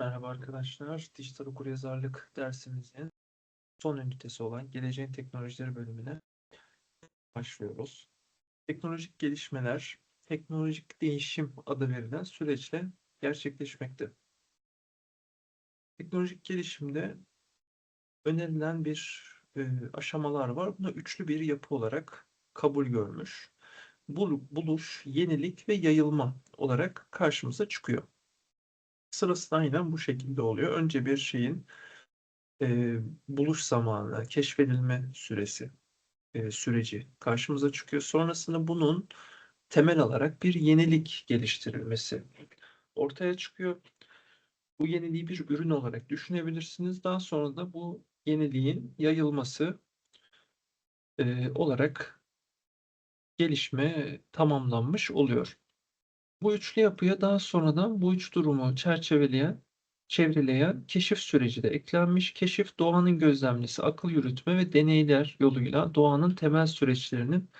Merhaba arkadaşlar. Dijital okuryazarlık dersimizin son ünitesi olan Geleceğin Teknolojileri bölümüne başlıyoruz. Teknolojik gelişmeler, teknolojik değişim adı verilen süreçle gerçekleşmekte. Teknolojik gelişimde önerilen bir e, aşamalar var. Buna üçlü bir yapı olarak kabul görmüş. Bul- Buluş, yenilik ve yayılma olarak karşımıza çıkıyor. Sırası da aynen bu şekilde oluyor. Önce bir şeyin e, buluş zamanı, keşfedilme süresi, e, süreci karşımıza çıkıyor. Sonrasında bunun temel alarak bir yenilik geliştirilmesi ortaya çıkıyor. Bu yeniliği bir ürün olarak düşünebilirsiniz. Daha sonra da bu yeniliğin yayılması e, olarak gelişme tamamlanmış oluyor. Bu üçlü yapıya daha sonradan bu üç durumu çerçeveleyen, çevreleyen keşif süreci de eklenmiş. Keşif doğanın gözlemlesi, akıl yürütme ve deneyler yoluyla doğanın temel süreçlerinin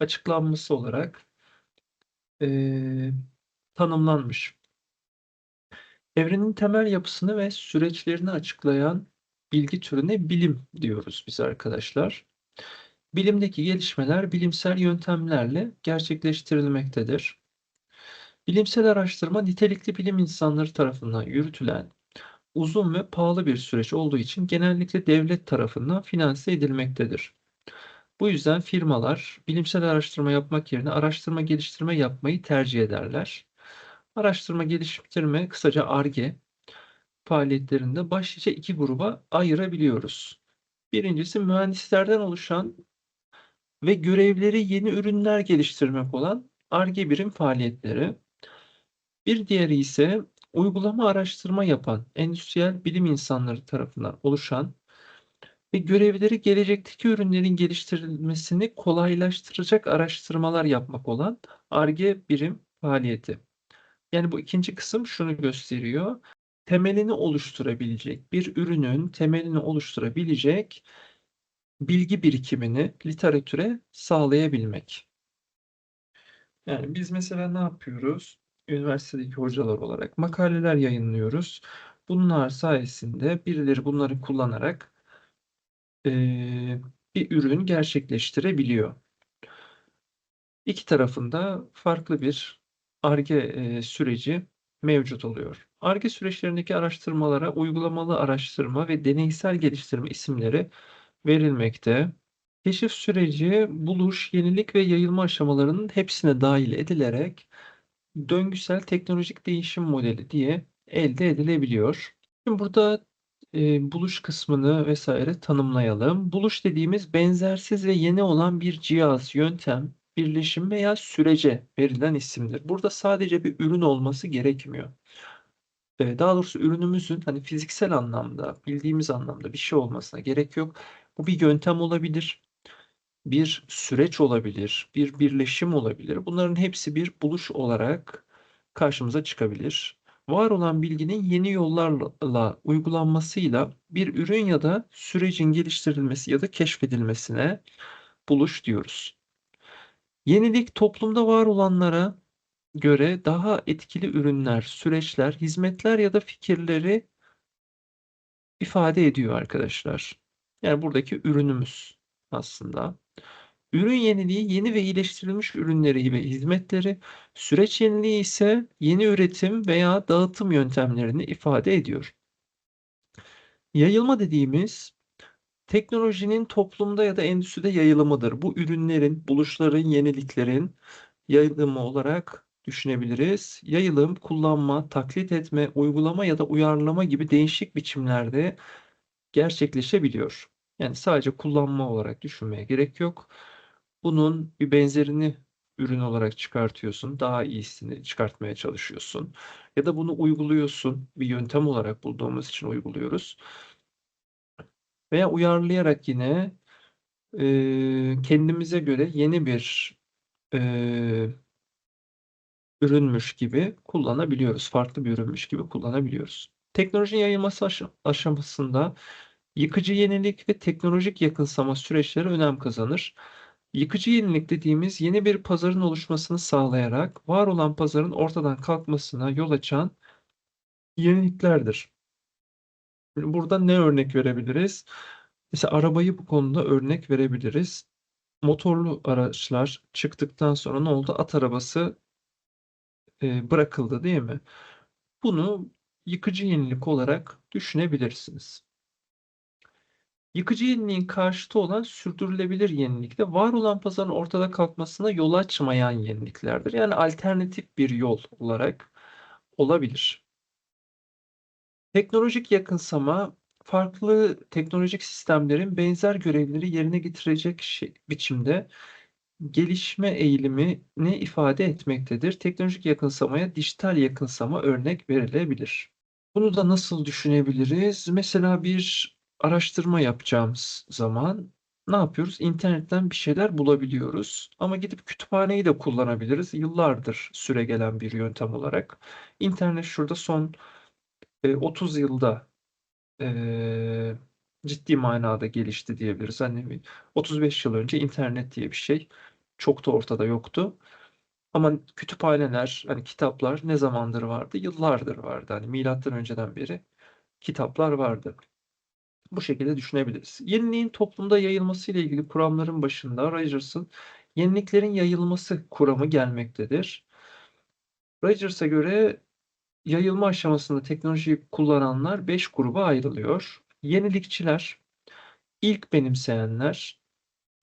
açıklanması olarak eee, tanımlanmış. Evrenin temel yapısını ve süreçlerini açıklayan bilgi türüne bilim diyoruz biz arkadaşlar. Bilimdeki gelişmeler bilimsel yöntemlerle gerçekleştirilmektedir. Bilimsel araştırma nitelikli bilim insanları tarafından yürütülen uzun ve pahalı bir süreç olduğu için genellikle devlet tarafından finanse edilmektedir. Bu yüzden firmalar bilimsel araştırma yapmak yerine araştırma geliştirme yapmayı tercih ederler. Araştırma geliştirme kısaca Ar-Ge faaliyetlerinde başlıca iki gruba ayırabiliyoruz. Birincisi mühendislerden oluşan ve görevleri yeni ürünler geliştirmek olan Ar-Ge birim faaliyetleri. Bir diğeri ise uygulama araştırma yapan endüstriyel bilim insanları tarafından oluşan ve görevleri gelecekteki ürünlerin geliştirilmesini kolaylaştıracak araştırmalar yapmak olan Ar-Ge birim faaliyeti. Yani bu ikinci kısım şunu gösteriyor. Temelini oluşturabilecek, bir ürünün temelini oluşturabilecek bilgi birikimini literatüre sağlayabilmek. Yani biz mesela ne yapıyoruz? Üniversitedeki hocalar olarak makaleler yayınlıyoruz. Bunlar sayesinde birileri bunları kullanarak eee, bir ürün gerçekleştirebiliyor. İki tarafında farklı bir Ar-Ge eee, süreci mevcut oluyor. Ar-Ge süreçlerindeki araştırmalara uygulamalı araştırma ve deneysel geliştirme isimleri verilmekte. Keşif süreci buluş, yenilik ve yayılma aşamalarının hepsine dahil edilerek döngüsel teknolojik değişim modeli diye elde edilebiliyor. Şimdi burada e, buluş kısmını vesaire tanımlayalım. Buluş dediğimiz benzersiz ve yeni olan bir cihaz, yöntem, birleşim veya sürece verilen isimdir. Burada sadece bir ürün olması gerekmiyor. E, daha doğrusu ürünümüzün hani fiziksel anlamda, bildiğimiz anlamda bir şey olmasına gerek yok. Bu bir yöntem olabilir, bir süreç olabilir, bir birleşim olabilir. Bunların hepsi bir buluş olarak karşımıza çıkabilir. Var olan bilginin yeni yollarla uygulanmasıyla bir ürün ya da sürecin geliştirilmesi ya da keşfedilmesine buluş diyoruz. Yenilik toplumda var olanlara göre daha etkili ürünler, süreçler, hizmetler ya da fikirleri ifade ediyor arkadaşlar. Yani buradaki ürünümüz aslında. Ürün yeniliği yeni ve iyileştirilmiş ürünleri ve hizmetleri, süreç yeniliği ise yeni üretim veya dağıtım yöntemlerini ifade ediyor. Yayılma dediğimiz teknolojinin toplumda ya da endüstride yayılımıdır. Bu ürünlerin, buluşların, yeniliklerin yayılımı olarak düşünebiliriz. Yayılım, kullanma, taklit etme, uygulama ya da uyarlama gibi değişik biçimlerde gerçekleşebiliyor. Yani sadece kullanma olarak düşünmeye gerek yok. Bunun bir benzerini ürün olarak çıkartıyorsun. Daha iyisini çıkartmaya çalışıyorsun. Ya da bunu uyguluyorsun. Bir yöntem olarak bulduğumuz için uyguluyoruz. Veya uyarlayarak yine e, kendimize göre yeni bir e, ürünmüş gibi kullanabiliyoruz. Farklı bir ürünmüş gibi kullanabiliyoruz. Teknolojinin yayılması aşamasında yıkıcı yenilik ve teknolojik yakınsama süreçleri önem kazanır. Yıkıcı yenilik dediğimiz yeni bir pazarın oluşmasını sağlayarak var olan pazarın ortadan kalkmasına yol açan yeniliklerdir. Burada ne örnek verebiliriz? Mesela arabayı bu konuda örnek verebiliriz. Motorlu araçlar çıktıktan sonra ne oldu? At arabası e, bırakıldı değil mi? Bunu yıkıcı yenilik olarak düşünebilirsiniz. Yıkıcı yeniliğin karşıtı olan sürdürülebilir yenilik de var olan pazarın ortada kalkmasına yol açmayan yeniliklerdir. Yani alternatif bir yol olarak olabilir. Teknolojik yakınsama farklı teknolojik sistemlerin benzer görevleri yerine getirecek şey, biçimde gelişme eğilimini ifade etmektedir. Teknolojik yakınsamaya dijital yakınsama örnek verilebilir. Bunu da nasıl düşünebiliriz? Mesela bir araştırma yapacağımız zaman ne yapıyoruz? İnternetten bir şeyler bulabiliyoruz. Ama gidip kütüphaneyi de kullanabiliriz. Yıllardır süregelen bir yöntem olarak. İnternet şurada son e, 30 yılda e, ciddi manada gelişti diyebiliriz. Hani 35 yıl önce internet diye bir şey çok da ortada yoktu. Ama kütüphaneler, hani kitaplar ne zamandır vardı? Yıllardır vardı. Hani milattan önceden beri kitaplar vardı. Bu şekilde düşünebiliriz. Yeniliğin toplumda yayılması ile ilgili kuramların başında Rogers'ın yeniliklerin yayılması kuramı gelmektedir. Rogers'a göre yayılma aşamasında teknolojiyi kullananlar 5 gruba ayrılıyor. Yenilikçiler, ilk benimseyenler,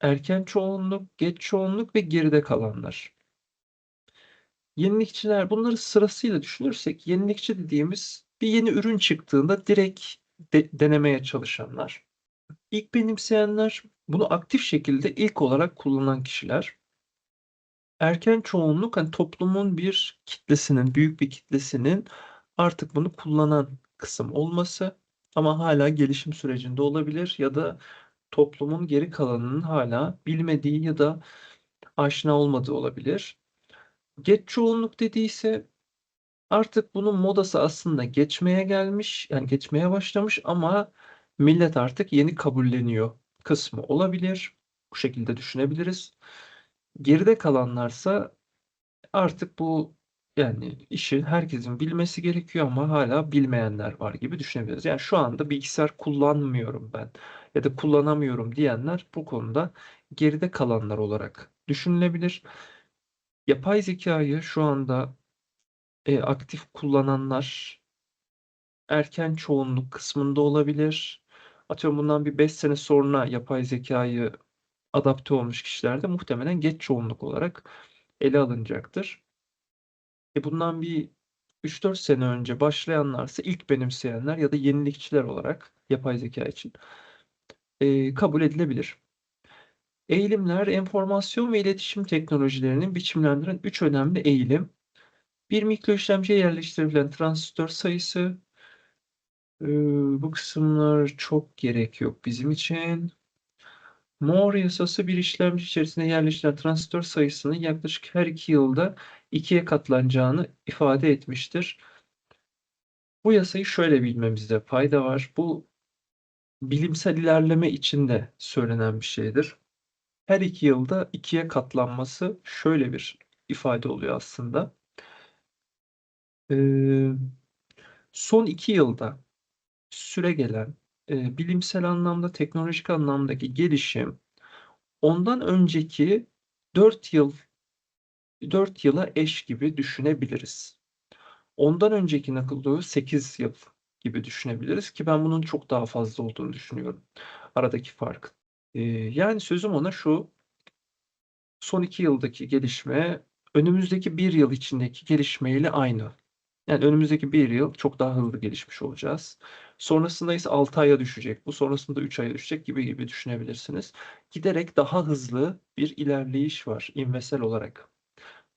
erken çoğunluk, geç çoğunluk ve geride kalanlar. Yenilikçiler bunları sırasıyla düşünürsek yenilikçi dediğimiz bir yeni ürün çıktığında direkt de, denemeye çalışanlar. İlk benimseyenler bunu aktif şekilde ilk olarak kullanan kişiler. Erken çoğunluk hani toplumun bir kitlesinin, büyük bir kitlesinin artık bunu kullanan kısım olması ama hala gelişim sürecinde olabilir ya da toplumun geri kalanının hala bilmediği ya da aşina olmadığı olabilir. Geç çoğunluk dediyse artık bunun modası aslında geçmeye gelmiş, yani geçmeye başlamış ama millet artık yeni kabulleniyor kısmı olabilir. Bu şekilde düşünebiliriz. Geride kalanlarsa artık bu yani işi herkesin bilmesi gerekiyor ama hala bilmeyenler var gibi düşünebiliriz. Yani şu anda bilgisayar kullanmıyorum ben ya da kullanamıyorum diyenler bu konuda geride kalanlar olarak düşünülebilir. Yapay zekayı şu anda e, aktif kullananlar erken çoğunluk kısmında olabilir. Atıyorum bundan bir 5 sene sonra yapay zekayı adapte olmuş kişilerde muhtemelen geç çoğunluk olarak ele alınacaktır. E bundan bir 3-4 sene önce başlayanlarsa ilk benimseyenler ya da yenilikçiler olarak yapay zeka için e, kabul edilebilir. Eğilimler, enformasyon ve iletişim teknolojilerinin biçimlendiren üç önemli eğilim. Bir mikro işlemciye yerleştirilen transistör sayısı. E, bu kısımlar çok gerek yok bizim için. Moore yasası bir işlemci içerisinde yerleştirilen transistör sayısının yaklaşık her iki yılda ikiye katlanacağını ifade etmiştir. Bu yasayı şöyle bilmemizde fayda var. Bu bilimsel ilerleme içinde söylenen bir şeydir. Her iki yılda ikiye katlanması şöyle bir ifade oluyor aslında. Ee, son iki yılda süre gelen e, bilimsel anlamda, teknolojik anlamdaki gelişim ondan önceki 4 yıl 4 yıla eş gibi düşünebiliriz. Ondan önceki nakıldığı 8 yıl gibi düşünebiliriz ki ben bunun çok daha fazla olduğunu düşünüyorum. Aradaki fark. Ee, yani sözüm ona şu. Son 2 yıldaki gelişme önümüzdeki 1 yıl içindeki gelişmeyle aynı. Yani önümüzdeki 1 yıl çok daha hızlı gelişmiş olacağız. Sonrasında ise 6 aya düşecek. Bu sonrasında 3 aya düşecek gibi gibi düşünebilirsiniz. Giderek daha hızlı bir ilerleyiş var ivmesel olarak.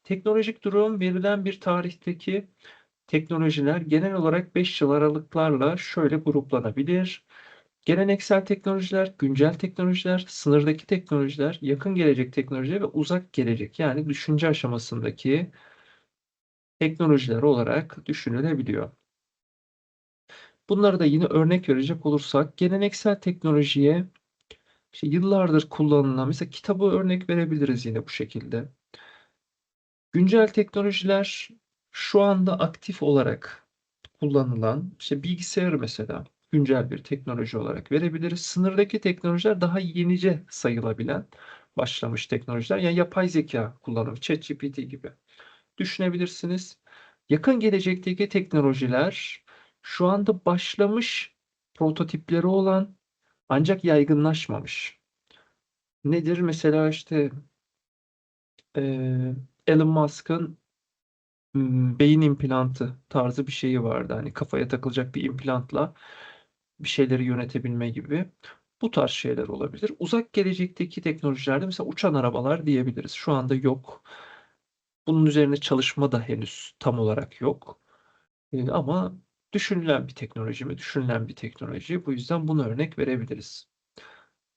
Teknolojik durum verilen bir tarihteki teknolojiler genel olarak 5 yıl aralıklarla şöyle gruplanabilir. Geleneksel teknolojiler, güncel teknolojiler, sınırdaki teknolojiler, yakın gelecek teknolojiler ve uzak gelecek yani düşünce aşamasındaki teknolojiler olarak düşünülebiliyor. Bunları da yine örnek verecek olursak geleneksel teknolojiye işte yıllardır kullanılan mesela kitabı örnek verebiliriz yine bu şekilde. Güncel teknolojiler şu anda aktif olarak kullanılan işte bilgisayarı mesela güncel bir teknoloji olarak verebiliriz. Sınırdaki teknolojiler daha yenice sayılabilen başlamış teknolojiler. Yani yapay zeka kullanımı, ChatGPT gibi düşünebilirsiniz. Yakın gelecekteki teknolojiler şu anda başlamış prototipleri olan ancak yaygınlaşmamış. Nedir? Mesela işte eee, Elon Musk'ın beyin implantı tarzı bir şeyi vardı. Hani kafaya takılacak bir implantla bir şeyleri yönetebilme gibi. Bu tarz şeyler olabilir. Uzak gelecekteki teknolojilerde mesela uçan arabalar diyebiliriz. Şu anda yok. Bunun üzerine çalışma da henüz tam olarak yok. E, ama düşünülen bir teknoloji mi? Düşünülen bir teknoloji. Bu yüzden bunu örnek verebiliriz.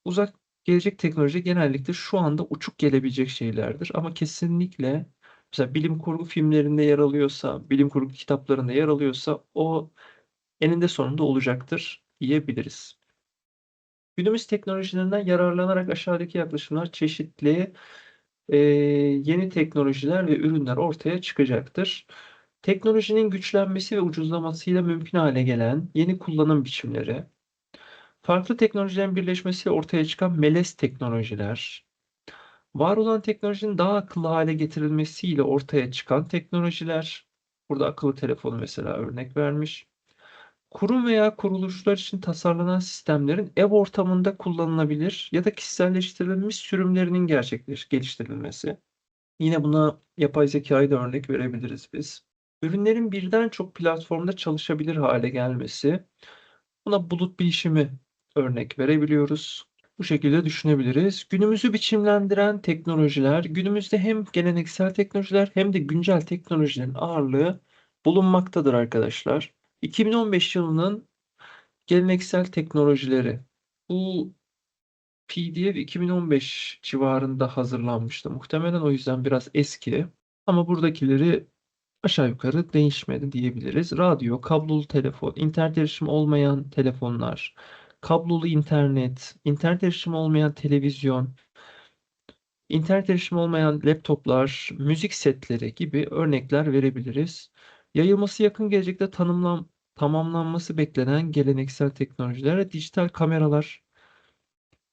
Uzak gelecek teknoloji genellikle şu anda uçuk gelebilecek şeylerdir. Ama kesinlikle mesela bilim kurgu filmlerinde yer alıyorsa, bilim kurgu kitaplarında yer alıyorsa o eninde sonunda olacaktır diyebiliriz. Günümüz teknolojilerinden yararlanarak aşağıdaki yaklaşımlar çeşitli e, yeni teknolojiler ve ürünler ortaya çıkacaktır. Teknolojinin güçlenmesi ve ucuzlamasıyla mümkün hale gelen yeni kullanım biçimleri, farklı teknolojilerin birleşmesiyle ortaya çıkan melez teknolojiler, var olan teknolojinin daha akıllı hale getirilmesiyle ortaya çıkan teknolojiler, burada akıllı telefonu mesela örnek vermiş, kurum veya kuruluşlar için tasarlanan sistemlerin ev ortamında kullanılabilir ya da kişiselleştirilmiş sürümlerinin gerçekleş geliştirilmesi. Yine buna yapay zekayı da örnek verebiliriz biz. Ürünlerin birden çok platformda çalışabilir hale gelmesi. Buna bulut bilişimi örnek verebiliyoruz. Bu şekilde düşünebiliriz. Günümüzü biçimlendiren teknolojiler, günümüzde hem geleneksel teknolojiler hem de güncel teknolojilerin ağırlığı bulunmaktadır arkadaşlar. 2015 yılının geleneksel teknolojileri. Bu PDF 2015 civarında hazırlanmıştı. Muhtemelen o yüzden biraz eski. Ama buradakileri aşağı yukarı değişmedi diyebiliriz. Radyo, kablolu telefon, internet erişimi olmayan telefonlar, kablolu internet, internet erişimi olmayan televizyon, internet erişimi olmayan laptoplar, müzik setleri gibi örnekler verebiliriz. Yayılması yakın gelecekte tanımlan tamamlanması beklenen geleneksel teknolojiler, dijital kameralar,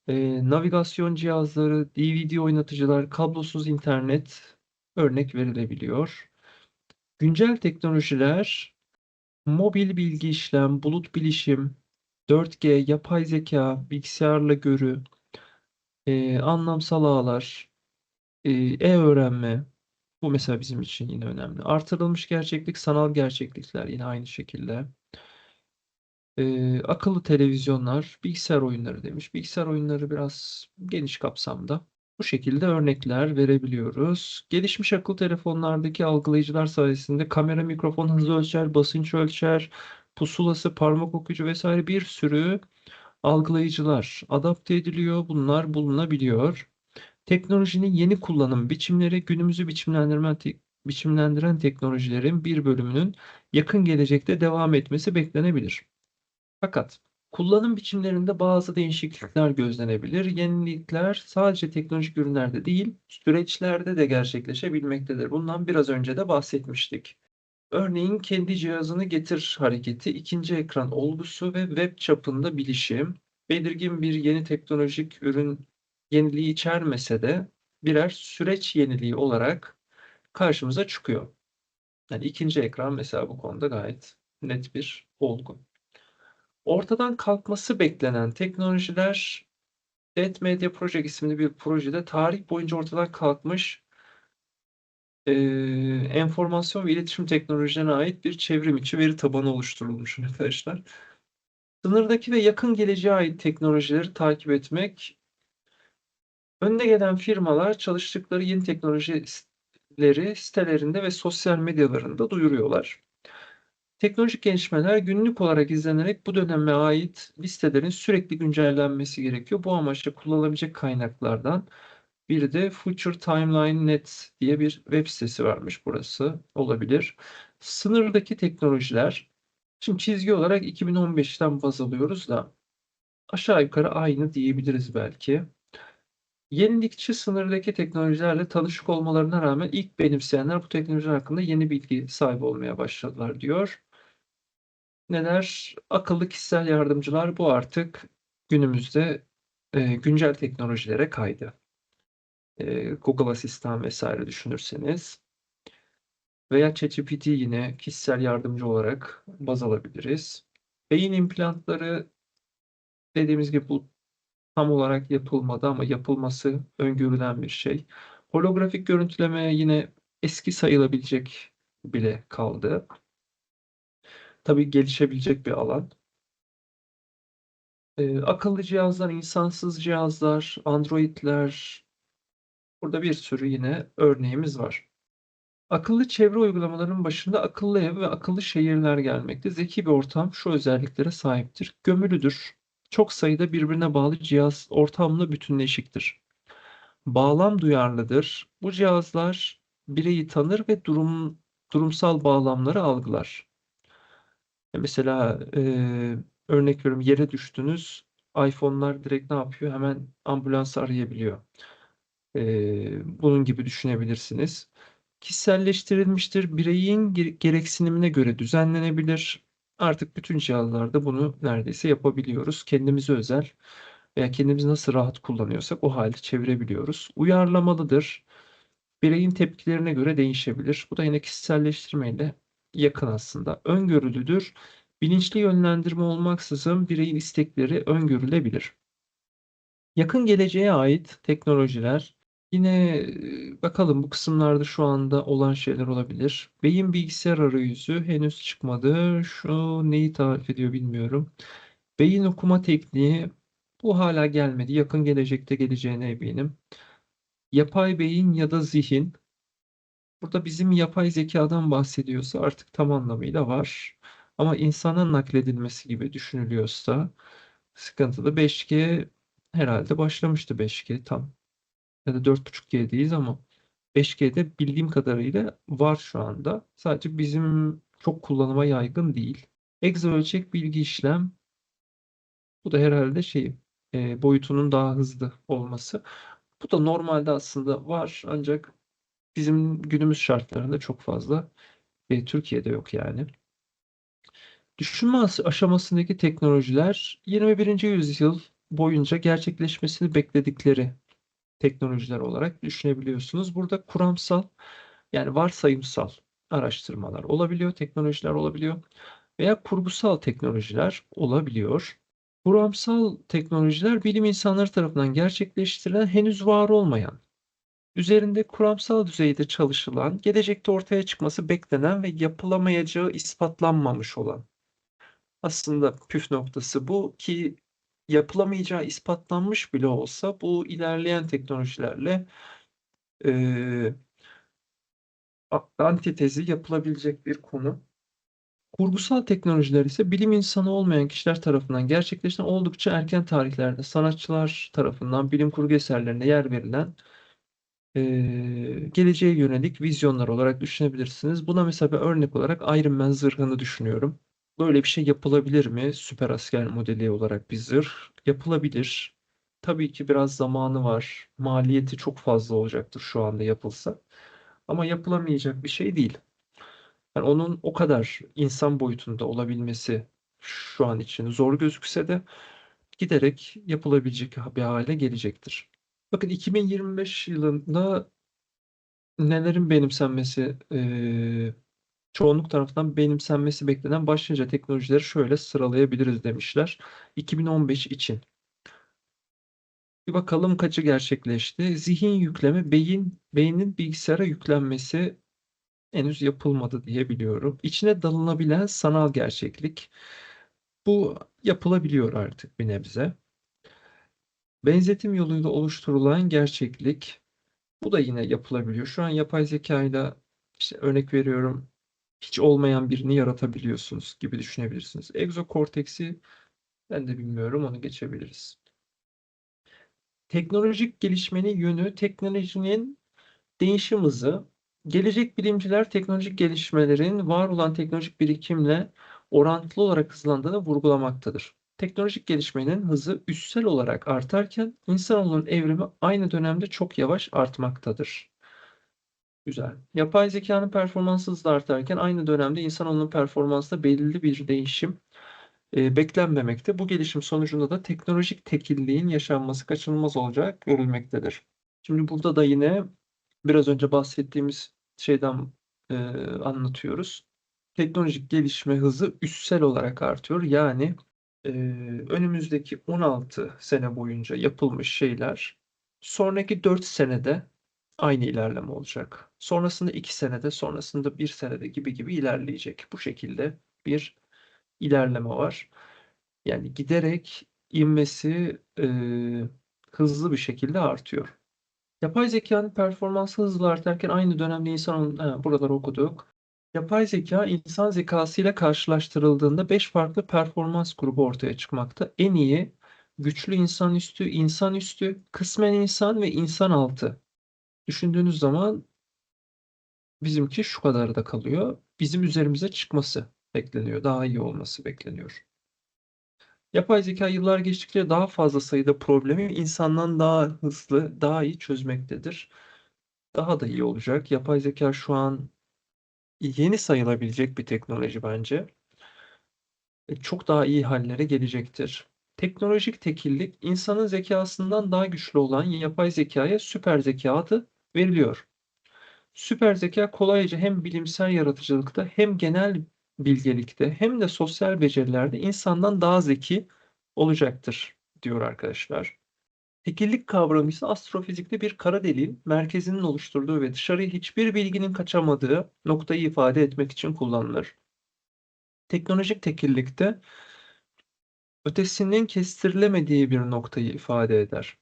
e, navigasyon cihazları, DVD oynatıcılar, kablosuz internet örnek verilebiliyor. Güncel teknolojiler, mobil bilgi işlem, bulut bilişim, 4G, yapay zeka, bilgisayarla görü, e, anlamsal ağlar, e, e-öğrenme. Bu mesela bizim için yine önemli. Artırılmış gerçeklik, sanal gerçeklikler yine aynı şekilde. E, akıllı televizyonlar, bilgisayar oyunları demiş. Bilgisayar oyunları biraz geniş kapsamda. Bu şekilde örnekler verebiliyoruz. Gelişmiş akıllı telefonlardaki algılayıcılar sayesinde kamera, mikrofon hızı ölçer, basınç ölçer, pusulası, parmak okuyucu vesaire bir sürü algılayıcılar adapte ediliyor. Bunlar bulunabiliyor. Teknolojinin yeni kullanım biçimleri günümüzü biçimlendirmen te- biçimlendiren teknolojilerin bir bölümünün yakın gelecekte devam etmesi beklenebilir. Fakat kullanım biçimlerinde bazı değişiklikler gözlenebilir. Yenilikler sadece teknolojik ürünlerde değil, süreçlerde de gerçekleşebilmektedir. Bundan biraz önce de bahsetmiştik. Örneğin kendi cihazını getir hareketi, ikinci ekran olgusu ve web çapında bilişim, belirgin bir yeni teknolojik ürün yeniliği içermese de birer süreç yeniliği olarak karşımıza çıkıyor. Yani ikinci ekran mesela bu konuda gayet net bir olgu. Ortadan kalkması beklenen teknolojiler Dead Media Project isimli bir projede tarih boyunca ortadan kalkmış e, enformasyon ve iletişim teknolojilerine ait bir çevrim içi veri tabanı oluşturulmuş arkadaşlar. Sınırdaki ve yakın geleceğe ait teknolojileri takip etmek önde gelen firmalar çalıştıkları yeni teknolojileri sitelerinde ve sosyal medyalarında duyuruyorlar. Teknolojik gelişmeler günlük olarak izlenerek bu döneme ait listelerin sürekli güncellenmesi gerekiyor. Bu amaçla kullanılabilecek kaynaklardan biri de Future Timeline Net diye bir web sitesi varmış burası olabilir. Sınırdaki teknolojiler şimdi çizgi olarak 2015'ten baz alıyoruz da aşağı yukarı aynı diyebiliriz belki. Yenilikçi sınırdaki teknolojilerle tanışık olmalarına rağmen ilk benimseyenler bu teknolojiler hakkında yeni bilgi sahibi olmaya başladılar diyor. Neler? Akıllı kişisel yardımcılar bu artık günümüzde e, güncel teknolojilere kaydı. E, Google Asistan vesaire düşünürseniz veya ChatGPT yine kişisel yardımcı olarak baz alabiliriz. Beyin implantları dediğimiz gibi bu tam olarak yapılmadı ama yapılması öngörülen bir şey. Holografik görüntüleme yine eski sayılabilecek bile kaldı. Tabii gelişebilecek bir alan. Ee, akıllı cihazlar, insansız cihazlar, Android'ler. Burada bir sürü yine örneğimiz var. Akıllı çevre uygulamalarının başında akıllı ev ve akıllı şehirler gelmekte. Zeki bir ortam şu özelliklere sahiptir. Gömülüdür. Çok sayıda birbirine bağlı cihaz ortamla bütünleşiktir. Bağlam duyarlıdır. Bu cihazlar bireyi tanır ve durum durumsal bağlamları algılar. Mesela e, örnek veriyorum yere düştünüz. iPhone'lar direkt ne yapıyor? Hemen ambulans arayabiliyor. E, bunun gibi düşünebilirsiniz. Kişiselleştirilmiştir. Bireyin gereksinimine göre düzenlenebilir. Artık bütün cihazlarda bunu neredeyse yapabiliyoruz. Kendimize özel veya kendimizi nasıl rahat kullanıyorsak o hali çevirebiliyoruz. Uyarlamalıdır. Bireyin tepkilerine göre değişebilir. Bu da yine kişiselleştirmeyle yakın aslında. Öngörülüdür. Bilinçli yönlendirme olmaksızın bireyin istekleri öngörülebilir. Yakın geleceğe ait teknolojiler yine bakalım bu kısımlarda şu anda olan şeyler olabilir. Beyin bilgisayar arayüzü henüz çıkmadı. Şu neyi tarif ediyor bilmiyorum. Beyin okuma tekniği bu hala gelmedi. Yakın gelecekte geleceğine eminim. Yapay beyin ya da zihin. Burada bizim yapay zekadan bahsediyorsa artık tam anlamıyla var. Ama insana nakledilmesi gibi düşünülüyorsa sıkıntılı. 5G herhalde başlamıştı 5G tam. Ya da 4.5G'deyiz ama 5G'de bildiğim kadarıyla var şu anda. Sadece bizim çok kullanıma yaygın değil. Egzo ölçek bilgi işlem bu da herhalde şey e, boyutunun daha hızlı olması. Bu da normalde aslında var ancak bizim günümüz şartlarında çok fazla e, Türkiye'de yok yani. Düşünme aşamasındaki teknolojiler 21. yüzyıl boyunca gerçekleşmesini bekledikleri teknolojiler olarak düşünebiliyorsunuz. Burada kuramsal yani varsayımsal araştırmalar olabiliyor, teknolojiler olabiliyor veya kurgusal teknolojiler olabiliyor. Kuramsal teknolojiler bilim insanları tarafından gerçekleştirilen henüz var olmayan, üzerinde kuramsal düzeyde çalışılan, gelecekte ortaya çıkması beklenen ve yapılamayacağı ispatlanmamış olan. Aslında püf noktası bu ki yapılamayacağı ispatlanmış bile olsa bu ilerleyen teknolojilerle e, antitezi yapılabilecek bir konu. Kurgusal teknolojiler ise bilim insanı olmayan kişiler tarafından gerçekleşen oldukça erken tarihlerde sanatçılar tarafından bilim kurgu eserlerine yer verilen e, geleceğe yönelik vizyonlar olarak düşünebilirsiniz. Buna mesela örnek olarak Iron Man zırhını düşünüyorum. Böyle bir şey yapılabilir mi? Süper asker modeli olarak bir zırh yapılabilir. Tabii ki biraz zamanı var. Maliyeti çok fazla olacaktır şu anda yapılsa. Ama yapılamayacak bir şey değil. Yani onun o kadar insan boyutunda olabilmesi şu an için zor gözükse de giderek yapılabilecek bir hale gelecektir. Bakın 2025 yılında nelerin benimsenmesi e, çoğunluk tarafından benimsenmesi beklenen başlıca teknolojileri şöyle sıralayabiliriz demişler. 2015 için. Bir bakalım kaçı gerçekleşti. Zihin yükleme, beyin, beynin bilgisayara yüklenmesi henüz yapılmadı diye biliyorum. İçine dalınabilen sanal gerçeklik. Bu yapılabiliyor artık bir nebze. Benzetim yoluyla oluşturulan gerçeklik. Bu da yine yapılabiliyor. Şu an yapay zeka ile işte örnek veriyorum hiç olmayan birini yaratabiliyorsunuz gibi düşünebilirsiniz. Egzokorteksi ben de bilmiyorum onu geçebiliriz. Teknolojik gelişmenin yönü teknolojinin değişim hızı. Gelecek bilimciler teknolojik gelişmelerin var olan teknolojik birikimle orantılı olarak hızlandığını vurgulamaktadır. Teknolojik gelişmenin hızı üssel olarak artarken insanoğlunun evrimi aynı dönemde çok yavaş artmaktadır. Güzel. Yapay zekanın performansı hızla artarken aynı dönemde insanoğlunun performansında belirli bir değişim e, beklenmemekte. Bu gelişim sonucunda da teknolojik tekilliğin yaşanması kaçınılmaz olarak görülmektedir. Şimdi burada da yine biraz önce bahsettiğimiz şeyden e, anlatıyoruz. Teknolojik gelişme hızı üssel olarak artıyor. Yani e, önümüzdeki 16 sene boyunca yapılmış şeyler sonraki 4 senede aynı ilerleme olacak. Sonrasında 2 senede, sonrasında 1 senede gibi gibi ilerleyecek. Bu şekilde bir ilerleme var. Yani giderek ivmesi e, hızlı bir şekilde artıyor. Yapay zekanın performansı hızla artarken aynı dönemde insan ha, buraları okuduk. Yapay zeka insan zekasıyla karşılaştırıldığında 5 farklı performans grubu ortaya çıkmakta. En iyi, güçlü insanüstü, insanüstü, kısmen insan ve insan altı. Düşündüğünüz zaman bizimki şu kadar da kalıyor. Bizim üzerimize çıkması bekleniyor. Daha iyi olması bekleniyor. Yapay zeka yıllar geçtikçe daha fazla sayıda problemi insandan daha hızlı, daha iyi çözmektedir. Daha da iyi olacak. Yapay zeka şu an yeni sayılabilecek bir teknoloji bence. E, Çok daha iyi hallere gelecektir. Teknolojik tekillik insanın zekasından daha güçlü olan yapay zekaya süper zeka adı veriliyor. Süper zeka kolayca hem bilimsel yaratıcılıkta hem genel bilgelikte hem de sosyal becerilerde insandan daha zeki olacaktır diyor arkadaşlar. Tekillik kavramı ise astrofizikte bir kara deliğin merkezinin oluşturduğu ve dışarıya hiçbir bilginin kaçamadığı noktayı ifade etmek için kullanılır. Teknolojik tekillikte ötesinin kestirilemediği bir noktayı ifade eder.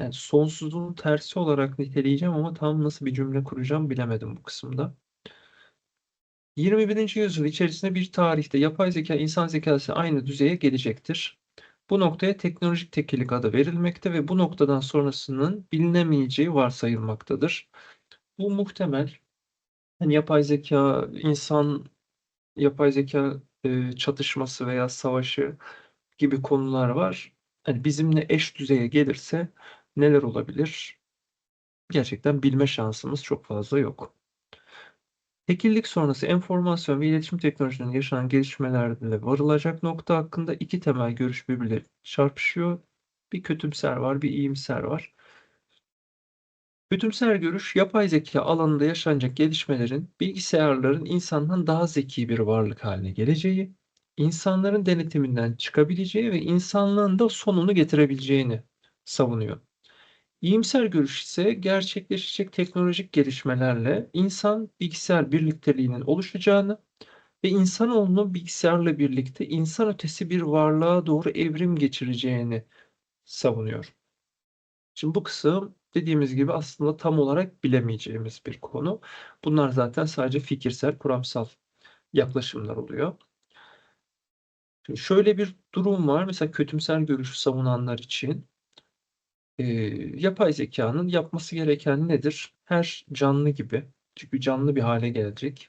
Yani sonsuzluğun tersi olarak niteleyeceğim ama tam nasıl bir cümle kuracağım bilemedim bu kısımda. 21. yüzyıl içerisinde bir tarihte yapay zeka insan zekası aynı düzeye gelecektir. Bu noktaya teknolojik tekillik adı verilmekte ve bu noktadan sonrasının bilinemeyeceği varsayılmaktadır. Bu muhtemel. Hani yapay zeka, insan yapay zeka e, çatışması veya savaşı gibi konular var. Hani bizimle eş düzeye gelirse neler olabilir? Gerçekten bilme şansımız çok fazla yok. Tekillik sonrası enformasyon ve iletişim teknolojilerinin yaşanan gelişmelerle varılacak nokta hakkında iki temel görüş birbirleriyle çarpışıyor. Bir kötümser var, bir iyimser var. Kötümser görüş, yapay zeka alanında yaşanacak gelişmelerin bilgisayarların insandan daha zeki bir varlık haline geleceği, insanların denetiminden çıkabileceği ve insanlığın da sonunu getirebileceğini savunuyor. İyimser görüş ise gerçekleşecek teknolojik gelişmelerle insan bilgisayar birlikteliğinin oluşacağını ve insanoğlunun bilgisayarla birlikte insan ötesi bir varlığa doğru evrim geçireceğini savunuyor. Şimdi bu kısım dediğimiz gibi aslında tam olarak bilemeyeceğimiz bir konu. Bunlar zaten sadece fikirsel, kuramsal yaklaşımlar oluyor. Şimdi şöyle bir durum var. Mesela kötümser görüşü savunanlar için e, yapay zekanın yapması gereken nedir? Her canlı gibi. Çünkü canlı bir hale gelecek.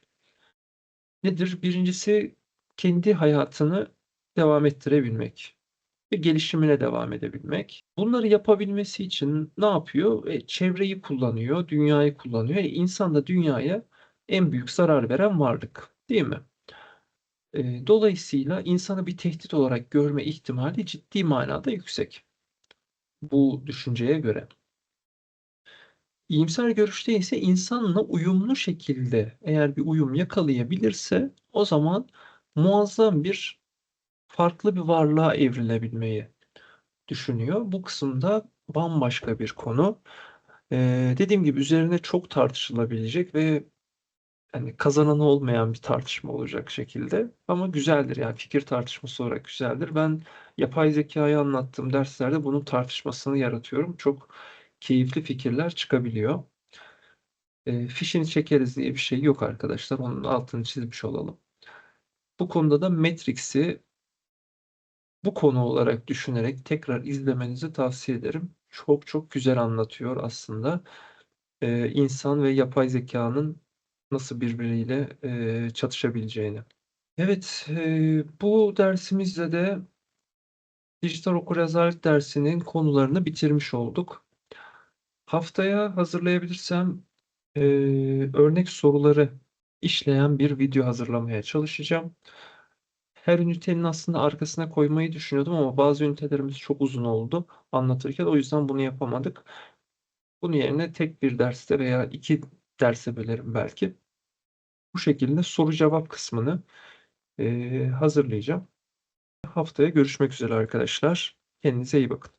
Nedir? Birincisi kendi hayatını devam ettirebilmek ve gelişimine devam edebilmek. Bunları yapabilmesi için ne yapıyor? E, çevreyi kullanıyor, dünyayı kullanıyor. E, insan da dünyaya en büyük zarar veren varlık, değil mi? E, dolayısıyla insanı bir tehdit olarak görme ihtimali ciddi manada yüksek. Bu düşünceye göre. İyimser görüşte ise insanla uyumlu şekilde eğer bir uyum yakalayabilirse o zaman muazzam bir farklı bir varlığa evrilebilmeyi düşünüyor. Bu kısımda bambaşka bir konu. Ee, dediğim gibi üzerine çok tartışılabilecek ve yani kazananı olmayan bir tartışma olacak şekilde. Ama güzeldir yani fikir tartışması olarak güzeldir. Ben yapay zekayı anlattığım derslerde bunun tartışmasını yaratıyorum. Çok keyifli fikirler çıkabiliyor. E, fişini çekeriz diye bir şey yok arkadaşlar. Onun altını çizmiş olalım. Bu konuda da Matrix'i bu konu olarak düşünerek tekrar izlemenizi tavsiye ederim. Çok çok güzel anlatıyor aslında. Ee, insan ve yapay zekanın nasıl birbiriyle e, çatışabileceğini. Evet, e, bu dersimizde de dijital okuryazarlık dersinin konularını bitirmiş olduk. Haftaya hazırlayabilirsem e, örnek soruları işleyen bir video hazırlamaya çalışacağım. her ünitenin aslında arkasına koymayı düşünüyordum ama bazı ünitelerimiz çok uzun oldu anlatırken. O yüzden bunu yapamadık. Bunun yerine tek bir derste veya iki derse bölerim belki. Bu şekilde soru cevap kısmını eee, hazırlayacağım. Haftaya görüşmek üzere arkadaşlar. Kendinize iyi bakın.